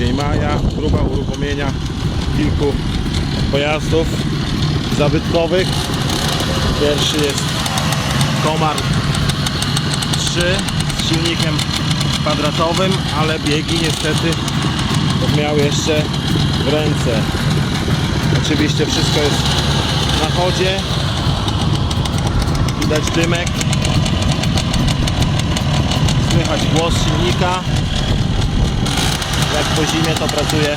tydzień maja. Próba uruchomienia kilku pojazdów zabytkowych. Pierwszy jest Komar 3 z silnikiem kwadratowym, ale biegi niestety miał jeszcze w ręce. Oczywiście wszystko jest na chodzie. Widać dymek. Słychać głos silnika. Po zimie to pracuje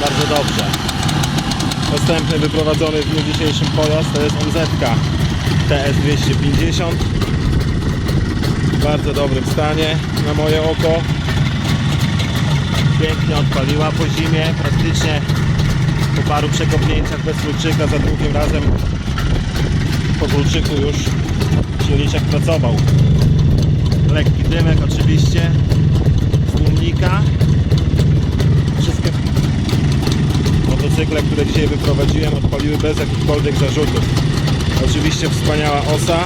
bardzo dobrze. Następny wyprowadzony w dniu dzisiejszym pojazd to jest MZ TS250 w bardzo dobrym stanie na moje oko. Pięknie odpaliła po zimie praktycznie po paru przekopnięciach bez kluczyka za drugim razem po kluczyku już silniczek pracował. Lekki dymek oczywiście z tłumnika wszystkie dzisiaj wyprowadziłem odpaliły bez jakichkolwiek zarzutów. Oczywiście wspaniała osa.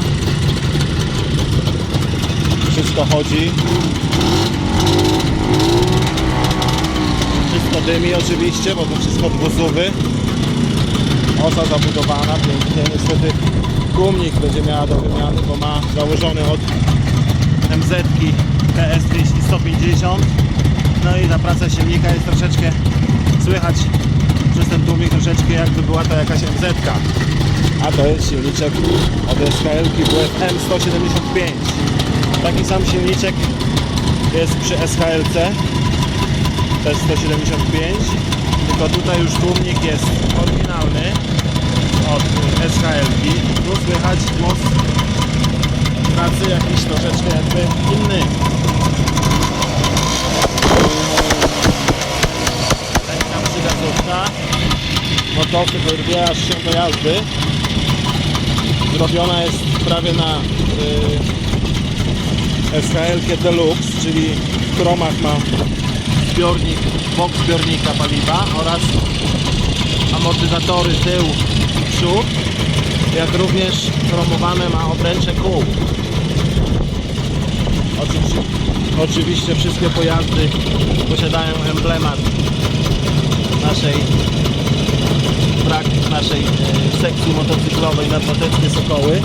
Wszystko chodzi. Wszystko dymi oczywiście, bo to wszystko dwusuwy. Osa zabudowana pięknie. Niestety tłumnik będzie miała do wymiany, bo ma założony od MZ TS 150 no i ta praca silnika jest troszeczkę słychać przez ten tłumik troszeczkę jakby była to jakaś MZ -ka. a to jest silniczek od SKL WFM 175 taki sam silniczek jest przy SHLC też 175 tylko tutaj już tłumnik jest oryginalny od SHL tu słychać głos pracy jakiś troszeczkę jakby inny lekka przygazówka rwie aż się do jazdy. Zrobiona jest prawie na y, SHL Deluxe czyli w chromach ma zbiornik, bok zbiornika paliwa oraz amortyzatory tył i przód jak również chromowane ma obręcze kół. Oczywiście, oczywiście wszystkie pojazdy posiadają emblemat naszej brak naszej e, sekcji motocyklowej nadmoteckie Sokoły.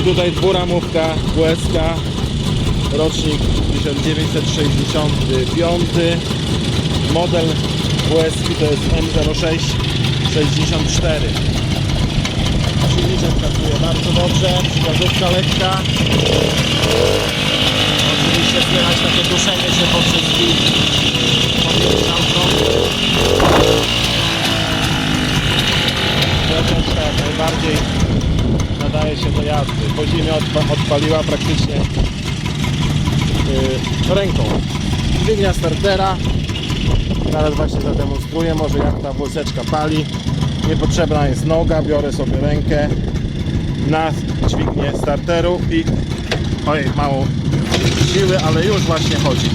I tutaj dwuramówka WSK rocznik 1965 model WSK to jest M06 64 silniczek pracuje bardzo dobrze przykładówka lekka. Oczywiście słychać takie duszenie się drzwi się do jazdy po zimie odpa odpaliła praktycznie yy, ręką dźwignia startera Zaraz właśnie zademonstruję, może jak ta włoseczka pali. Niepotrzebna jest noga, biorę sobie rękę na dźwignię starteru i ojej, mało siły, ale już właśnie chodzi.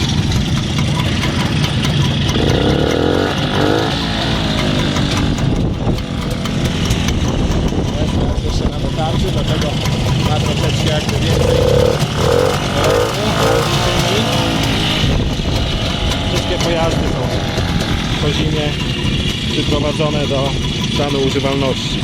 Jest jeszcze na dotarciu, dlatego ma troszeczkę jakby więcej ręku, wszystkie wyprowadzone do stanu używalności.